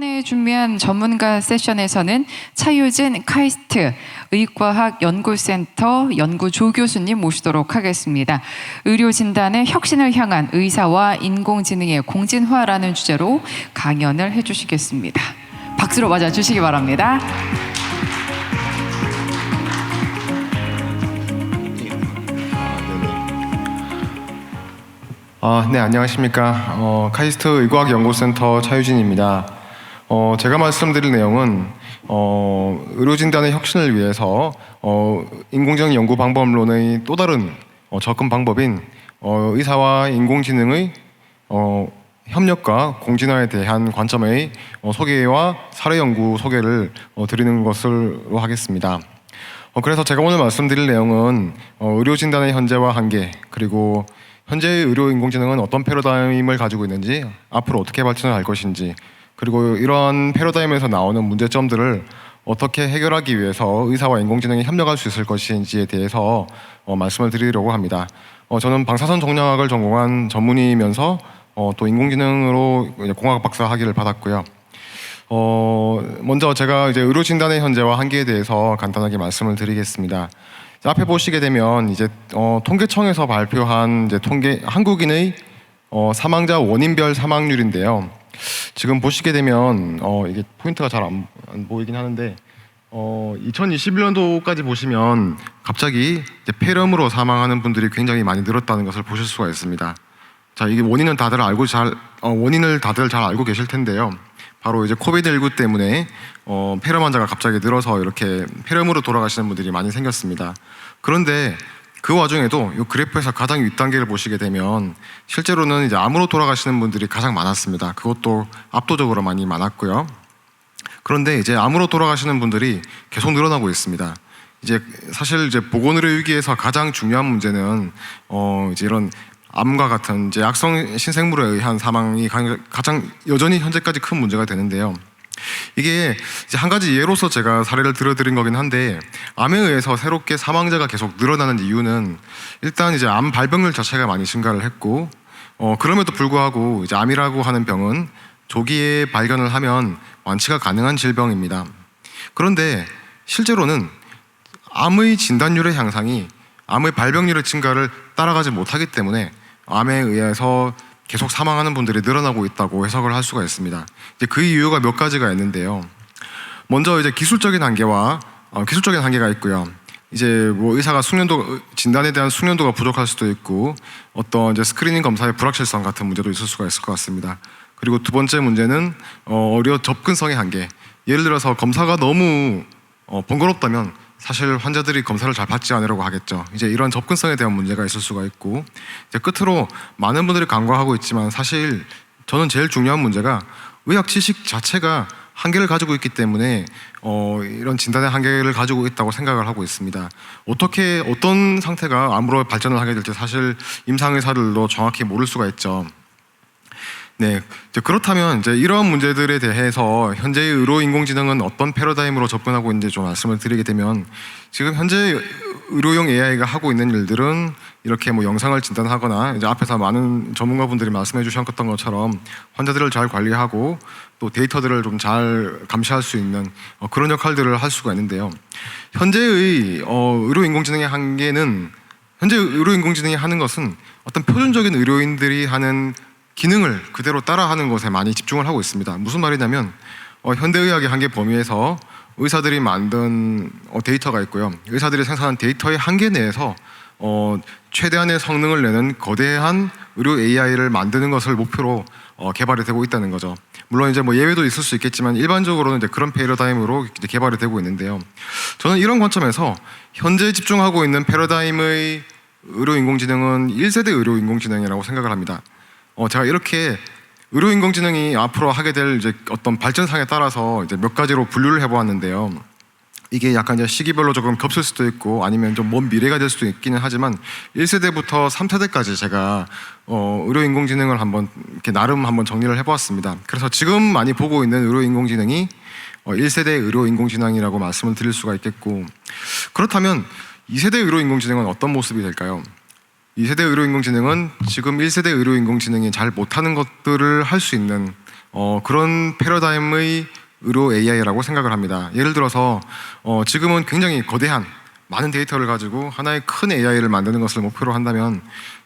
이번에 준비한 전문가 세션에서는 차유진 카이스트 의과학 연구센터 연구 조 교수님 모시도록 하겠습니다. 의료 진단의 혁신을 향한 의사와 인공지능의 공진화라는 주제로 강연을 해주시겠습니다. 박수로 맞아 주시기 바랍니다. 아, 네, 안녕하십니까. 어, 카이스트 의과학연구센터 차유진입니다. 어, 제가 말씀드릴 내용은 어, 의료진단의 혁신을 위해서 어, 인공지능 연구 방법론의 또 다른 어, 접근 방법인 어, 의사와 인공지능의 어, 협력과 공진화에 대한 관점의 어, 소개와 사례 연구 소개를 어, 드리는 것으로 하겠습니다. 어, 그래서 제가 오늘 말씀드릴 내용은 어, 의료 진단의 현재와 한계 그리고 현재의 의료 인공지능은 어떤 패러다임을 가지고 있는지 앞으로 어떻게 발전을 할 것인지 그리고 이러한 패러다임에서 나오는 문제점들을 어떻게 해결하기 위해서 의사와 인공지능이 협력할 수 있을 것인지에 대해서 어, 말씀을 드리려고 합니다. 어, 저는 방사선 정량학을 전공한 전문의면서 어, 또 인공지능으로 공학 박사 학위를 받았고요. 어, 먼저 제가 이제 의료 진단의 현재와 한계에 대해서 간단하게 말씀을 드리겠습니다. 자, 앞에 보시게 되면 이제 어, 통계청에서 발표한 이제 통계 한국인의 어, 사망자 원인별 사망률인데요. 지금 보시게 되면 어, 이게 포인트가 잘안 안 보이긴 하는데 어, 2021년도까지 보시면 갑자기 이제 폐렴으로 사망하는 분들이 굉장히 많이 늘었다는 것을 보실 수가 있습니다. 자, 이게 원인은 다들 알고 잘 어, 원인을 다들 잘 알고 계실 텐데요. 바로 이제 코비드 19 때문에 어, 폐렴 환자가 갑자기 늘어서 이렇게 폐렴으로 돌아가시는 분들이 많이 생겼습니다. 그런데 그 와중에도 이 그래프에서 가장 윗단계를 보시게 되면 실제로는 이제 암으로 돌아가시는 분들이 가장 많았습니다. 그것도 압도적으로 많이 많았고요. 그런데 이제 암으로 돌아가시는 분들이 계속 늘어나고 있습니다. 이제 사실 이제 보건의료 위기에서 가장 중요한 문제는 어 이제 이런 암과 같은 이제 악성 신생물에 의한 사망이 가- 가장 여전히 현재까지 큰 문제가 되는데요. 이게 이제 한 가지 예로서 제가 사례를 들어드린 거긴 한데 암에 의해서 새롭게 사망자가 계속 늘어나는 이유는 일단 이제 암 발병률 자체가 많이 증가를 했고 어 그럼에도 불구하고 이제 암이라고 하는 병은 조기에 발견을 하면 완치가 가능한 질병입니다. 그런데 실제로는 암의 진단율의 향상이 암의 발병률의 증가를 따라가지 못하기 때문에 암에 의해서 계속 사망하는 분들이 늘어나고 있다고 해석을 할 수가 있습니다. 이제 그 이유가 몇 가지가 있는데요. 먼저 이제 기술적인 한계와 어, 기술적인 한계가 있고요. 이제 뭐 의사가 숙련도 진단에 대한 숙련도가 부족할 수도 있고 어떤 이제 스크리닝 검사의 불확실성 같은 문제도 있을 수가 있을 것 같습니다. 그리고 두 번째 문제는 어, 어려 접근성의 한계. 예를 들어서 검사가 너무 어, 번거롭다면 사실 환자들이 검사를 잘 받지 않으려고 하겠죠. 이제 이런 접근성에 대한 문제가 있을 수가 있고 이제 끝으로 많은 분들이 간과하고 있지만 사실 저는 제일 중요한 문제가 의학 지식 자체가 한계를 가지고 있기 때문에 어, 이런 진단의 한계를 가지고 있다고 생각을 하고 있습니다. 어떻게 어떤 상태가 암으로 발전을 하게 될지 사실 임상 의사들도 정확히 모를 수가 있죠. 네, 이제 그렇다면 이제 이러한 문제들에 대해서 현재의 의료 인공지능은 어떤 패러다임으로 접근하고 있는지 좀 말씀을 드리게 되면 지금 현재 의료용 AI가 하고 있는 일들은 이렇게 뭐 영상을 진단하거나 이제 앞에서 많은 전문가분들이 말씀해 주셨던 것처럼 환자들을 잘 관리하고 또 데이터들을 좀 잘 감시할 수 있는 어, 그런 역할들을 할 수가 있는데요. 현재의 어, 의료 인공지능의 한계는 현재 의료 인공지능이 하는 것은 어떤 표준적인 의료인들이 하는 기능을 그대로 따라하는 것에 많이 집중을 하고 있습니다. 무슨 말이냐면 어, 현대의학의 한계 범위에서 의사들이 만든 어, 데이터가 있고요. 의사들이 생산한 데이터의 한계 내에서 어, 최대한의 성능을 내는 거대한 의료 AI를 만드는 것을 목표로 어, 개발이 되고 있다는 거죠. 물론 이제 뭐 예외도 있을 수 있겠지만 일반적으로는 이제 그런 패러다임으로 이제 개발이 되고 있는데요. 저는 이런 관점에서 현재 집중하고 있는 패러다임의 의료 인공지능은 1세대 의료 인공지능이라고 생각을 합니다. 어, 제가 이렇게 의료 인공지능이 앞으로 하게 될 이제 어떤 발전상에 따라서 이제 몇 가지로 분류를 해보았는데요. 이게 약간 이제 시기별로 조금 겹칠 수도 있고 아니면 좀 먼 미래가 될 수도 있기는 하지만 1세대부터 3세대까지 제가 어, 의료 인공지능을 한번 이렇게 나름 한번 정리를 해보았습니다. 그래서 지금 많이 보고 있는 의료 인공지능이 어, 1세대 의료 인공지능이라고 말씀을 드릴 수가 있겠고 그렇다면 2세대 의료 인공지능은 어떤 모습이 될까요? 2세대 의료 인공지능은 지금 1세대 의료 인공지능이 잘 못하는 것들을 할 수 있는 어, 그런 패러다임의 의료 AI라고 생각을 합니다. 예를 들어서 어, 지금은 굉장히 거대한 많은 데이터를 가지고 하나의 큰 AI를 만드는 것을 목표로 한다면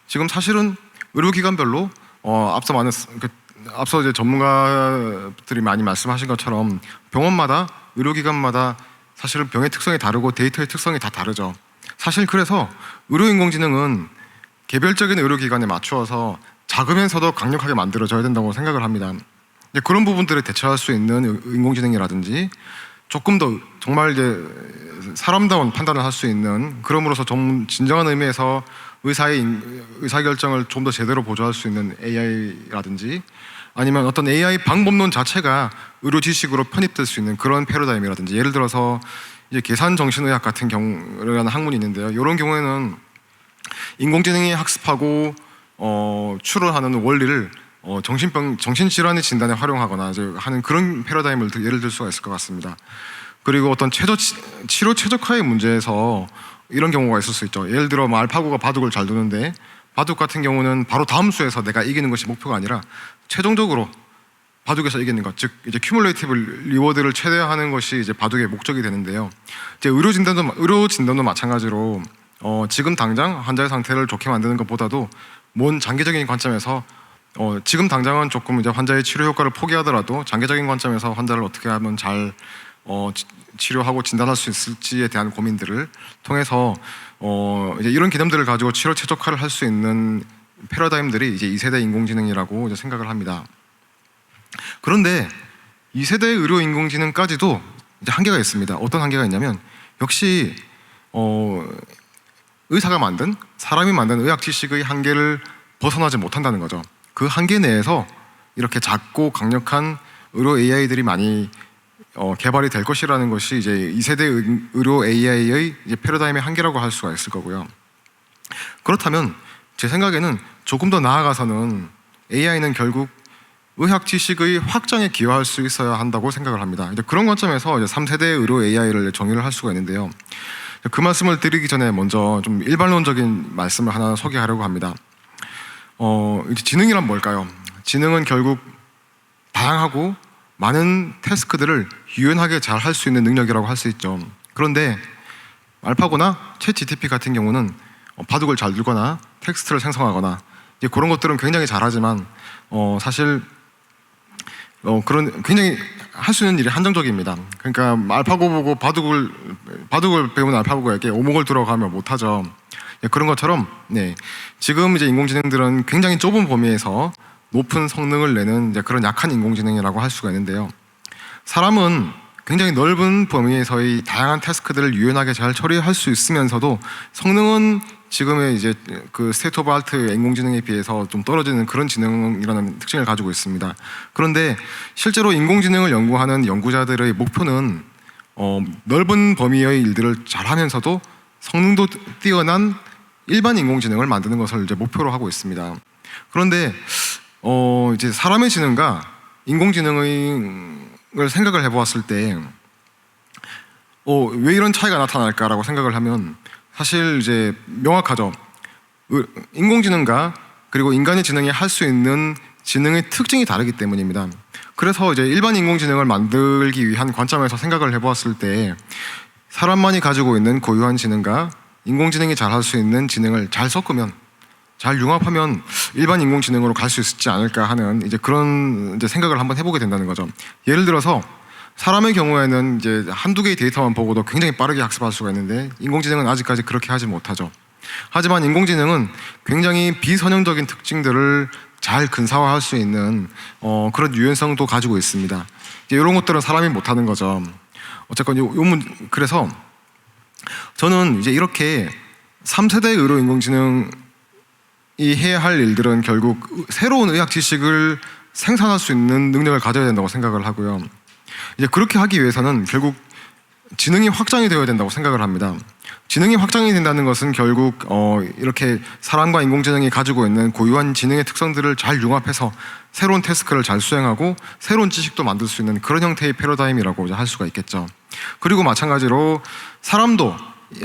지금 사실은 의료기관별로 어, 앞서 많은 그, 앞서 이제 전문가들이 많이 말씀하신 것처럼 병원마다 의료기관마다 사실은 병의 특성이 다르고 데이터의 특성이 다 다르죠. 사실 그래서 의료인공지능은 개별적인 의료기관에 맞추어서 작으면서도 강력하게 만들어져야 된다고 생각을 합니다. 이제 그런 부분들을 대처할 수 있는 의- 인공지능이라든지 조금 더 정말 이제 사람다운 판단을 할 수 있는 그럼으로써 좀 진정한 의미에서 의사의 인- 의사 결정을 좀 더 제대로 보조할 수 있는 AI라든지 아니면 어떤 AI 방법론 자체가 의료 지식으로 편입될 수 있는 그런 패러다임이라든지 예를 들어서 이제 계산 정신의학 같은 경우라는 학문이 있는데요. 이런 경우에는 인공지능이 학습하고 어, 추론하는 원리를 어, 정신병 정신질환의 진단에 활용하거나 하는 그런 패러다임을 들- 예를 들 수가 있을 것 같습니다. 그리고 어떤 최저 치, 치료 최적화의 문제에서 이런 경우가 있을 수 있죠. 예를 들어 뭐 알파고가 바둑을 잘 두는데 바둑 같은 경우는 바로 다음 수에서 내가 이기는 것이 목표가 아니라 최종적으로 바둑에서 이기는 것, 즉 이제 큐뮬레이티브 리워드를 최대화하는 것이 이제 바둑의 목적이 되는데요. 이제 의료 진단도 의료 진단도 마찬가지로 어, 지금 당장 환자의 상태를 좋게 만드는 것보다도 먼 장기적인 관점에서 어, 지금 당장은 조금 이제 환자의 치료 효과를 포기하더라도 장기적인 관점에서 환자를 어떻게 하면 잘 어, 치- 치료하고 진단할 수 있을지에 대한 고민들을 통해서 어, 이제 이런 개념들을 가지고 치료 최적화를 할 수 있는 패러다임들이 이제 2세대 인공지능이라고 이제 생각을 합니다. 그런데 2세대 의료 인공지능까지도 이제 한계가 있습니다. 어떤 한계가 있냐면 역시 어, 의사가 만든 사람이 만든 의학 지식의 한계를 벗어나지 못한다는 거죠. 그 한계 내에서 이렇게 작고 강력한 의료 AI들이 많이 어, 개발이 될 것이라는 것이 이제 2세대 의- 의료 AI의 패러다임의 한계라고 할 수가 있을 거고요. 그렇다면 제 생각에는 조금 더 나아가서는 AI는 결국 의학 지식의 확장에 기여할 수 있어야 한다고 생각을 합니다. 이제 그런 관점에서 이제 3세대 의료 AI를 정의를 할 수가 있는데요. 그 말씀을 드리기 전에 먼저 좀 일반론적인 말씀을 하나 소개하려고 합니다. 어, 지능이란 뭘까요? 지능은 결국 다양하고 많은 태스크들을 유연하게 잘 할 수 있는 능력이라고 할 수 있죠. 그런데 알파고나 챗 GTP 같은 경우는 어, 바둑을 잘 두거나 텍스트를 생성하거나 이제 그런 것들은 굉장히 잘하지만 어, 사실 어, 그런 굉장히 할 수 있는 일이 한정적입니다. 그러니까 알파고 보고 바둑을 바둑을 배우는 알파고에게 오목을 들어가면 못하죠. 예, 그런 것처럼 네 지금 이제 인공지능들은 굉장히 좁은 범위에서 높은 성능을 내는 이제 그런 약한 인공지능이라고 할 수가 있는데요. 사람은 굉장히 넓은 범위에서의 다양한 태스크들을 유연하게 잘 처리할 수 있으면서도 성능은 지금의 이제 그 스테이트 오브 아트 인공지능에 비해서 좀 떨어지는 그런 지능이라는 특징을 가지고 있습니다. 그런데 실제로 인공지능을 연구하는 연구자들의 목표는 어, 넓은 범위의 일들을 잘하면서도 성능도 뛰어난 일반 인공지능을 만드는 것을 이제 목표로 하고 있습니다. 그런데 어, 이제 사람의 지능과 인공지능을 생각을 해보았을 때, 어, 왜 이런 차이가 나타날까라고 생각을 하면 사실 이제 명확하죠. 의- 인공지능과 그리고 인간의 지능이 할 수 있는 지능의 특징이 다르기 때문입니다. 그래서 이제 일반 인공지능을 만들기 위한 관점에서 생각을 해보았을 때 사람만이 가지고 있는 고유한 지능과 인공지능이 잘 할 수 있는 지능을 잘 섞으면 잘 융합하면 일반 인공지능으로 갈 수 있지 않을까 하는 이제 그런 이제 생각을 한번 해보게 된다는 거죠. 예를 들어서 사람의 경우에는 이제 한두 개의 데이터만 보고도 굉장히 빠르게 학습할 수가 있는데 인공지능은 아직까지 그렇게 하지 못하죠. 하지만 인공지능은 굉장히 비선형적인 특징들을 잘 근사화할 수 있는 어, 그런 유연성도 가지고 있습니다. 이제 이런 것들은 사람이 못하는 거죠. 어쨌건 요, 요 문, 그래서 저는 이제 이렇게 3세대 의료 인공지능 이 해야 할 일들은 결국 새로운 의학 지식을 생산할 수 있는 능력을 가져야 된다고 생각을 하고요. 이제 그렇게 하기 위해서는 결국 지능이 확장이 되어야 된다고 생각을 합니다. 지능이 확장이 된다는 것은 결국 어, 이렇게 사람과 인공지능이 가지고 있는 고유한 지능의 특성들을 잘 융합해서 새로운 태스크를 잘 수행하고 새로운 지식도 만들 수 있는 그런 형태의 패러다임이라고 할 수가 있겠죠. 그리고 마찬가지로 사람도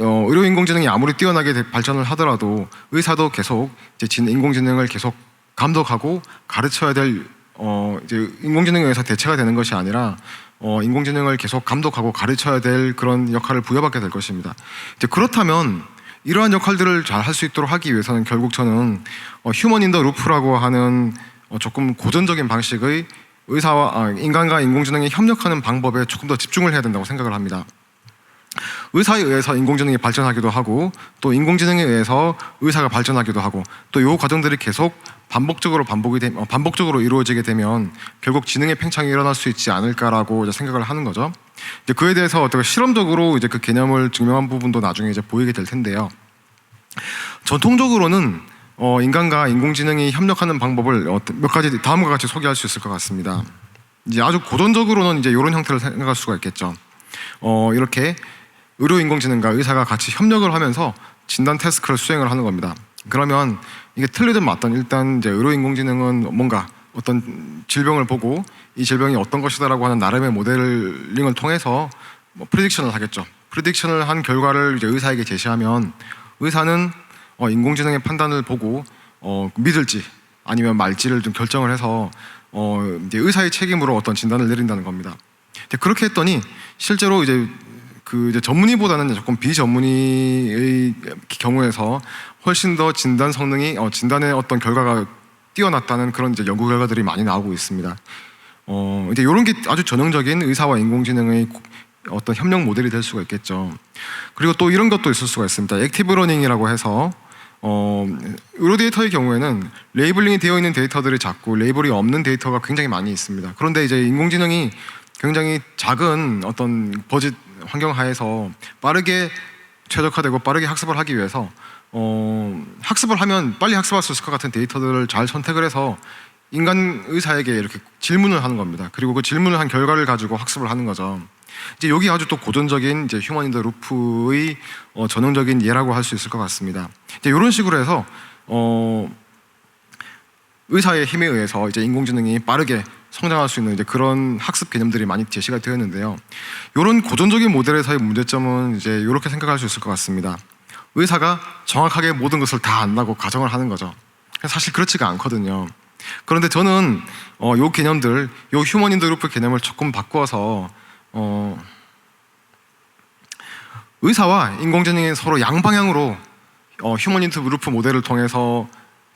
어, 의료 인공지능이 아무리 뛰어나게 대- 발전을 하더라도 의사도 계속 이제 진 인공지능을 계속 감독하고 가르쳐야 될 어 이제 인공지능에 의해서 대체가 되는 것이 아니라 어 인공지능을 계속 감독하고 가르쳐야 될 그런 역할을 부여받게 될 것입니다. 이제 그렇다면 이러한 역할들을 잘 할 수 있도록 하기 위해서는 결국 저는 어, 휴먼 인더 루프라고 하는 어, 조금 고전적인 방식의 의사와 아, 인간과 인공지능이 협력하는 방법에 조금 더 집중을 해야 된다고 생각을 합니다. 의사에 의해서 인공지능이 발전하기도 하고 또 인공지능에 의해서 의사가 발전하기도 하고 또이 과정들이 계속 반복적으로 반복이 되, 어, 반복적으로 이루어지게 되면 결국 지능의 팽창이 일어날 수 있지 않을까라고 생각을 하는 거죠. 이제 그에 대해서 어떻게 실험적으로 이제 그 개념을 증명한 부분도 나중에 이제 보이게 될 텐데요. 전통적으로는 어, 인간과 인공지능이 협력하는 방법을 어, 몇 가지 다음과 같이 소개할 수 있을 것 같습니다. 이제 아주 고전적으로는 이제 이런 형태를 생각할 수가 있겠죠. 어, 이렇게 의료 인공지능과 의사가 같이 협력을 하면서 진단 태스크를 수행을 하는 겁니다. 그러면 이게 틀리든 맞든 일단 이제 의료 인공지능은 뭔가 어떤 질병을 보고 이 질병이 어떤 것이다라고 하는 나름의 모델링을 통해서 뭐 프리딕션을 하겠죠. 프리딕션을 한 결과를 이제 의사에게 제시하면 의사는 어, 인공지능의 판단을 보고 어, 믿을지 아니면 말지를 좀 결정을 해서 어, 이제 의사의 책임으로 어떤 진단을 내린다는 겁니다. 그렇게 했더니 실제로 이제 그 이제 전문의보다는 조금 비전문의의 경우에서 훨씬 더 진단 성능이 어, 진단의 어떤 결과가 뛰어났다는 그런 이제 연구 결과들이 많이 나오고 있습니다. 어, 이제 이런 게 아주 전형적인 의사와 인공지능의 고- 어떤 협력 모델이 될 수가 있겠죠. 그리고 또 이런 것도 있을 수가 있습니다. 액티브 러닝이라고 해서 어, 의료 데이터의 경우에는 레이블링이 되어 있는 데이터들이 작고 레이블이 없는 데이터가 굉장히 많이 있습니다. 그런데 이제 인공지능이 굉장히 작은 어떤 버짓 환경 하에서 빠르게 최적화되고 빠르게 학습을 하기 위해서 어, 학습을 하면 빨리 학습할 수 있을 것 같은 데이터들을 잘 선택을 해서 인간 의사에게 이렇게 질문을 하는 겁니다. 그리고 그 질문을 한 결과를 가지고 학습을 하는 거죠. 이제 여기 아주 또 고전적인 이제 휴먼 인더 루프의 어, 전형적인 예라고 할 수 있을 것 같습니다. 이제 이런 식으로 해서 어, 의사의 힘에 의해서 이제 인공지능이 빠르게 성장할 수 있는 이제 그런 학습 개념들이 많이 제시가 되었는데요. 이런 고전적인 모델에서의 문제점은 이제 이렇게 생각할 수 있을 것 같습니다. 의사가 정확하게 모든 것을 다 안다고 가정을 하는 거죠. 사실 그렇지가 않거든요. 그런데 저는 어, 요 개념들, 요 휴먼 인더 루프 개념을 조금 바꾸어서 어, 의사와 인공지능이 서로 양방향으로 어, 휴먼 인터 루프 모델을 통해서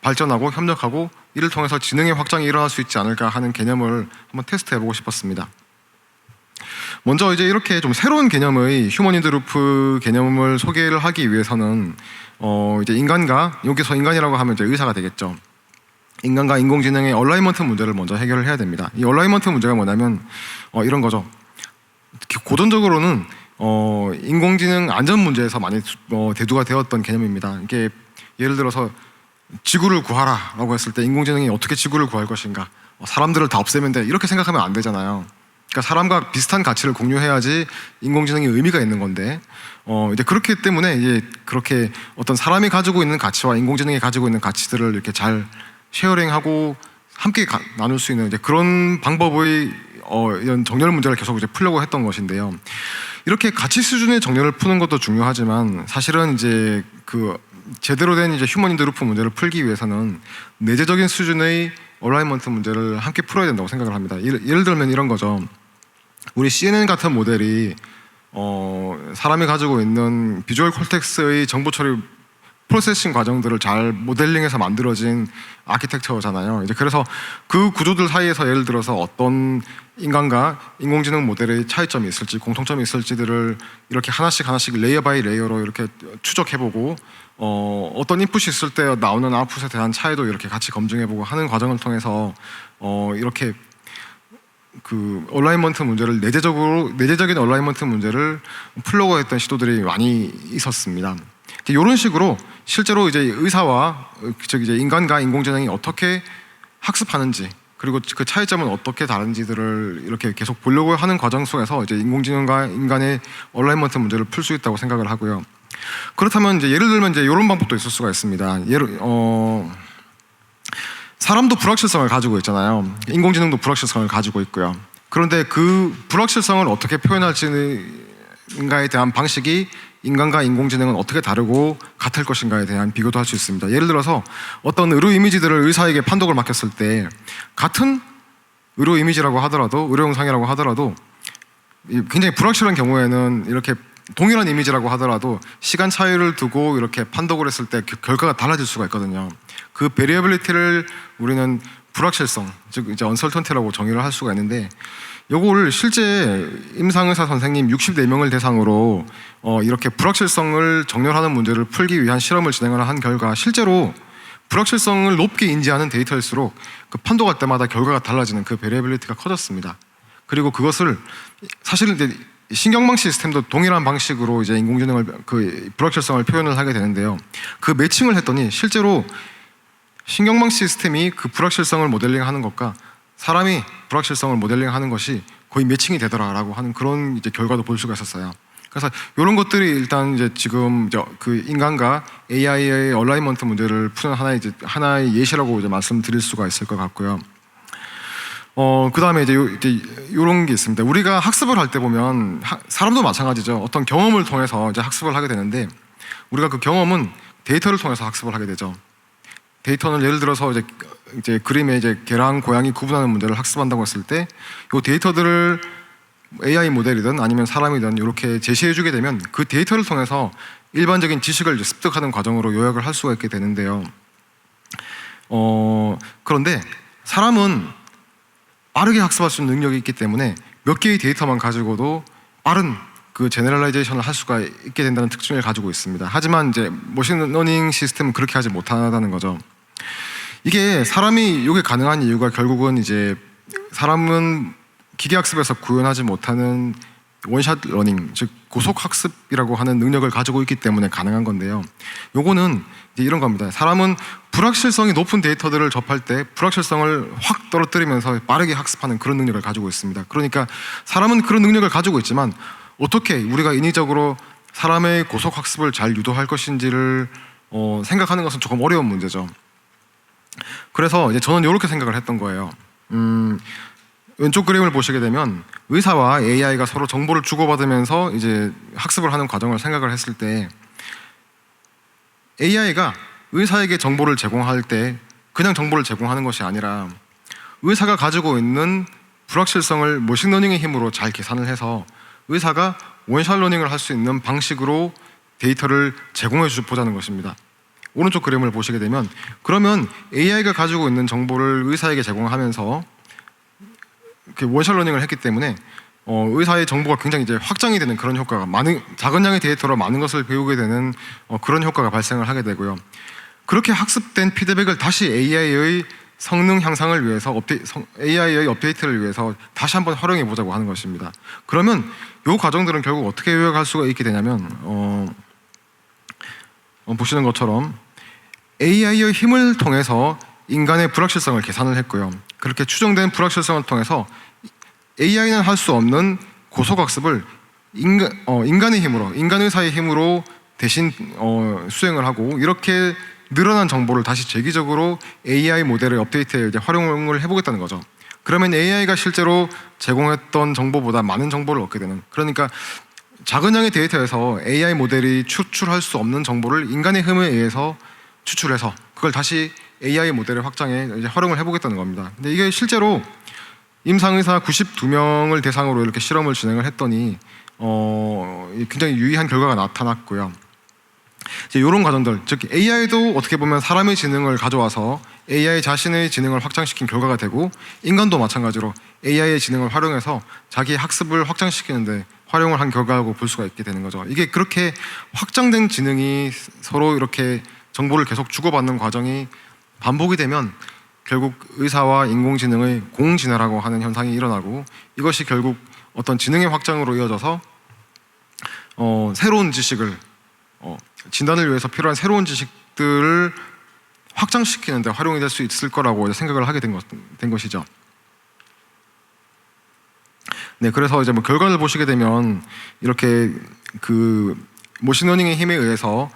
발전하고 협력하고 이를 통해서 지능의 확장이 일어날 수 있지 않을까 하는 개념을 한번 테스트 해 보고 싶었습니다. 먼저 이제 이렇게 좀 새로운 개념의 인더 루프 개념을 소개를 하기 위해서는 어, 이제 인간과 여기서 인간이라고 하면 이제 의사가 되겠죠. 인간과 인공지능의 얼라이먼트 문제를 먼저 해결을 해야 됩니다. 이 얼라이먼트 문제가 뭐냐면 어, 이런 거죠. 고전적으로는 어, 인공지능 안전 문제에서 많이 수- 어, 대두가 되었던 개념입니다. 이게 예를 들어서 지구를 구하라라고 했을 때 인공지능이 어떻게 지구를 구할 것인가? 어, 사람들을 다 없애면 돼 이렇게 생각하면 안 되잖아요. 그러니까 사람과 비슷한 가치를 공유해야지 인공지능이 의미가 있는 건데 어, 이제 그렇기 때문에 이제 그렇게 어떤 사람이 가지고 있는 가치와 인공지능이 가지고 있는 가치들을 이렇게 잘 쉐어링하고 함께 가- 나눌 수 있는 이제 그런 방법의 어, 이런 정렬 문제를 계속 이제 풀려고 했던 것인데요. 이렇게 가치 수준의 정렬을 푸는 것도 중요하지만 사실은 이제 그 제대로 된 이제 인더 루프 문제를 풀기 위해서는 내재적인 수준의 얼라이먼트 문제를 함께 풀어야 된다고 생각을 합니다. 예를, 예를 들면 이런 거죠. 우리 CNN 같은 모델이 어, 사람이 가지고 있는 비주얼 콜텍스의 정보 처리 프로세싱 과정들을 잘 모델링해서 만들어진 아키텍처잖아요. 이제 그래서 그 구조들 사이에서 예를 들어서 어떤 인간과 인공지능 모델의 차이점이 있을지 공통점이 있을지들을 이렇게 하나씩 하나씩 레이어 바이 레이어로 이렇게 추적해보고 어, 어떤 인풋이 있을 때 나오는 아웃풋에 대한 차이도 이렇게 같이 검증해보고 하는 과정을 통해서 어, 이렇게 그 얼라이먼트 문제를 내재적으로 내재적인 얼라이먼트 문제를 풀려고 했던 시도들이 많이 있었습니다. 이런 식으로 실제로 이제 의사와 어, 저기 이제 인간과 인공지능이 어떻게 학습하는지 그리고 그 차이점은 어떻게 다른지들을 이렇게 계속 보려고 하는 과정 속에서 이제 인공지능과 인간의 얼라이먼트 문제를 풀 수 있다고 생각을 하고요. 그렇다면 이제 예를 들면 이제 이런 방법도 있을 수가 있습니다. 예를 어 사람도 불확실성을 가지고 있잖아요. 인공지능도 불확실성을 가지고 있고요. 그런데 그 불확실성을 어떻게 표현할지 인가에 대한 방식이 인간과 인공지능은 어떻게 다르고 같을 것인가에 대한 비교도 할 수 있습니다. 예를 들어서 어떤 의료 이미지들을 의사에게 판독을 맡겼을 때 같은 의료 이미지라고 하더라도 의료 영상이라고 하더라도 이 굉장히 불확실한 경우에는 이렇게 동일한 이미지라고 하더라도 시간 차이를 두고 이렇게 판독을 했을 때그 결과가 달라질 수가 있거든요. 그 베리어빌리티를 우리는 불확실성, 즉 이제 언설턴티라고 정의를 할 수가 있는데 요거를 실제 임상의사 선생님 64명을 대상으로 어 이렇게 불확실성을 정렬하는 문제를 풀기 위한 실험을 진행을 한 결과 실제로 불확실성을 높게 인지하는 데이터일수록 그 판독할 때마다 결과가 달라지는 그 베리어빌리티가 커졌습니다. 그리고 그것을 사실은 이제 신경망 시스템도 동일한 방식으로 이제 인공지능을 그 불확실성을 표현을 하게 되는데요. 그 매칭을 했더니 실제로 신경망 시스템이 그 불확실성을 모델링하는 것과 사람이 불확실성을 모델링하는 것이 거의 매칭이 되더라라고 하는 그런 이제 결과도 볼 수가 있었어요. 그래서 이런 것들이 일단 이제 지금 이제 그 인간과 AI의 얼라이먼트 문제를 푸는 하나의 이제 하나의 예시라고 이제 말씀드릴 수가 있을 것 같고요. 어, 그 다음에 이제, 요, 이제 요런 게 있습니다. 우리가 학습을 할 때 보면 하- 사람도 마찬가지죠. 어떤 경험을 통해서 이제 학습을 하게 되는데 우리가 그 경험은 데이터를 통해서 학습을 하게 되죠. 데이터는 예를 들어서 이제 이제 그림에 이제 개랑 고양이 구분하는 문제를 학습한다고 했을 때 이 데이터들을 AI 모델이든 아니면 사람이든 이렇게 제시해주게 되면 그 데이터를 통해서 일반적인 지식을 습득하는 과정으로 요약을 할 수가 있게 되는데요. 어 그런데 사람은 빠르게 학습할 수 있는 능력이 있기 때문에 몇 개의 데이터만 가지고도 빠른 그 제너럴라이제이션을 할 수가 있게 된다는 특징을 가지고 있습니다. 하지만 이제 머신러닝 시스템은 그렇게 하지 못하다는 거죠. 이게 사람이 이게 가능한 이유가 결국은 이제 사람은 기계 학습에서 구현하지 못하는 원샷 러닝, 즉 고속 학습이라고 하는 능력을 가지고 있기 때문에 가능한 건데요. 요거는 이런 겁니다. 사람은 불확실성이 높은 데이터들을 접할 때 불확실성을 확 떨어뜨리면서 빠르게 학습하는 그런 능력을 가지고 있습니다. 그러니까 사람은 그런 능력을 가지고 있지만 어떻게 우리가 인위적으로 사람의 고속 학습을 잘 유도할 것인지를 어, 생각하는 것은 조금 어려운 문제죠. 그래서 이제 저는 이렇게 생각을 했던 거예요. 음, 왼쪽 그림을 보시게 되면 의사와 AI가 서로 정보를 주고받으면서 이제 학습을 하는 과정을 생각을 했을 때 AI가 의사에게 정보를 제공할 때 그냥 정보를 제공하는 것이 아니라 의사가 가지고 있는 불확실성을 머신러닝의 힘으로 잘 계산을 해서 의사가 원샷 러닝을 할 수 있는 방식으로 데이터를 제공해 주보자는 것입니다. 오른쪽 그림을 보시게 되면 그러면 AI가 가지고 있는 정보를 의사에게 제공하면서 이렇게 원샷 러닝을 했기 때문에 어, 의사의 정보가 굉장히 이제 확장이 되는 그런 효과가 많은 작은 양의 데이터로 많은 것을 배우게 되는 어, 그런 효과가 발생을 하게 되고요. 그렇게 학습된 피드백을 다시 AI의 성능 향상을 위해서 업데이, 성, AI의 업데이트를 위해서 다시 한번 활용해 보자고 하는 것입니다. 그러면 이 과정들은 결국 어떻게 요약할 수가 있게 되냐면 어, 어, 보시는 것처럼 AI의 힘을 통해서 인간의 불확실성을 계산을 했고요. 그렇게 추정된 불확실성을 통해서 AI는 할 수 없는 고속학습을 인간, 어, 인간의 힘으로, 인간 의사의 힘으로 대신 어, 수행을 하고 이렇게 늘어난 정보를 다시 재기적으로 AI 모델의 업데이트에 이제 활용을 해보겠다는 거죠. 그러면 AI가 실제로 제공했던 정보보다 많은 정보를 얻게 되는. 그러니까 작은 양의 데이터에서 AI 모델이 추출할 수 없는 정보를 인간의 힘에 의해서 추출해서 그걸 다시 AI 모델의 확장에 이제 활용을 해보겠다는 겁니다. 근데 이게 실제로 임상의사 92명을 대상으로 이렇게 실험을 진행을 했더니 어, 굉장히 유의한 결과가 나타났고요. 이제 이런 과정들, 즉 AI도 어떻게 보면 사람의 지능을 가져와서 AI 자신의 지능을 확장시킨 결과가 되고 인간도 마찬가지로 AI의 지능을 활용해서 자기 학습을 확장시키는데 활용을 한 결과라고 볼 수가 있게 되는 거죠. 이게 그렇게 확장된 지능이 서로 이렇게 정보를 계속 주고받는 과정이 반복이 되면 결국 의사와 인공지능의 공진화라고 하는 현상이 일어나고 이것이 결국 어떤 지능의 확장으로 이어져서 어, 새로운 지식을 어, 진단을 위해서 필요한 새로운 지식들을 확장시키는데 활용이 될 수 있을 거라고 생각을 하게 된, 것, 된 것이죠. 네, 그래서 이제 뭐 결과를 보시게 되면 이렇게 그 모신러닝의 힘에 의해서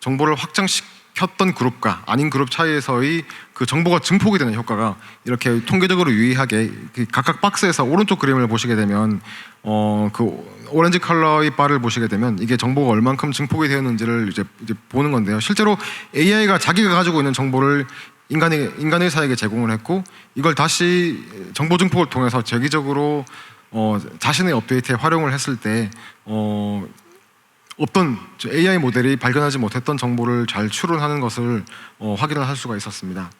정보를 확장시켰던 그룹과 아닌 그룹 차이에서의 그 정보가 증폭이 되는 효과가 이렇게 통계적으로 유의하게 그 각각 박스에서 오른쪽 그림을 보시게 되면 어 그 오렌지 컬러의 바를 보시게 되면 이게 정보가 얼만큼 증폭이 되었는지를 이제 이제 보는 건데요. 실제로 AI가 자기가 가지고 있는 정보를 인간의 인간 의사에게 제공을 했고 이걸 다시 정보 증폭을 통해서 재기적으로 어, 자신의 업데이트에 활용을 했을 때 어, 어떤 저 AI 모델이 발견하지 못했던 정보를 잘 추론하는 것을 어, 확인을 할 수가 있었습니다.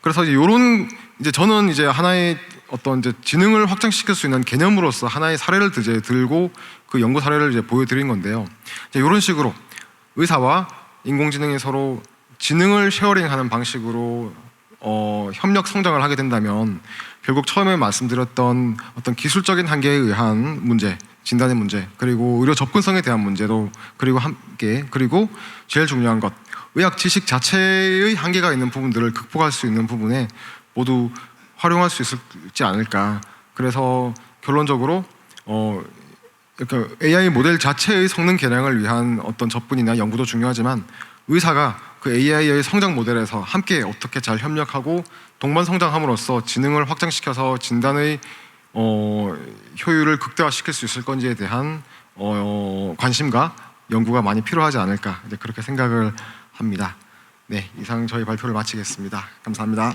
그래서 이제 요런 이제 저는 이제 하나의 어떤 이제 지능을 확장시킬 수 있는 개념으로서 하나의 사례를 이제 들고 그 연구 사례를 이제 보여드린 건데요. 이런 식으로 의사와 인공지능이 서로 지능을 쉐어링하는 방식으로 어, 협력 성장을 하게 된다면 결국 처음에 말씀드렸던 어떤 기술적인 한계에 의한 문제, 진단의 문제, 그리고 의료 접근성에 대한 문제도 그리고 함께 그리고 제일 중요한 것 의학 지식 자체의 한계가 있는 부분들을 극복할 수 있는 부분에 모두 활용할 수 있지 않을까. 그래서 결론적으로 어, 그러니까 AI 모델 자체의 성능 개량을 위한 어떤 접근이나 연구도 중요하지만 의사가 그 AI의 성장 모델에서 함께 어떻게 잘 협력하고 동반 성장함으로써 지능을 확장시켜서 진단의 어, 효율을 극대화시킬 수 있을 건지에 대한 어, 관심과 연구가 많이 필요하지 않을까 이제 그렇게 생각을 합니다. 네, 이상 저희 발표를 마치겠습니다. 감사합니다.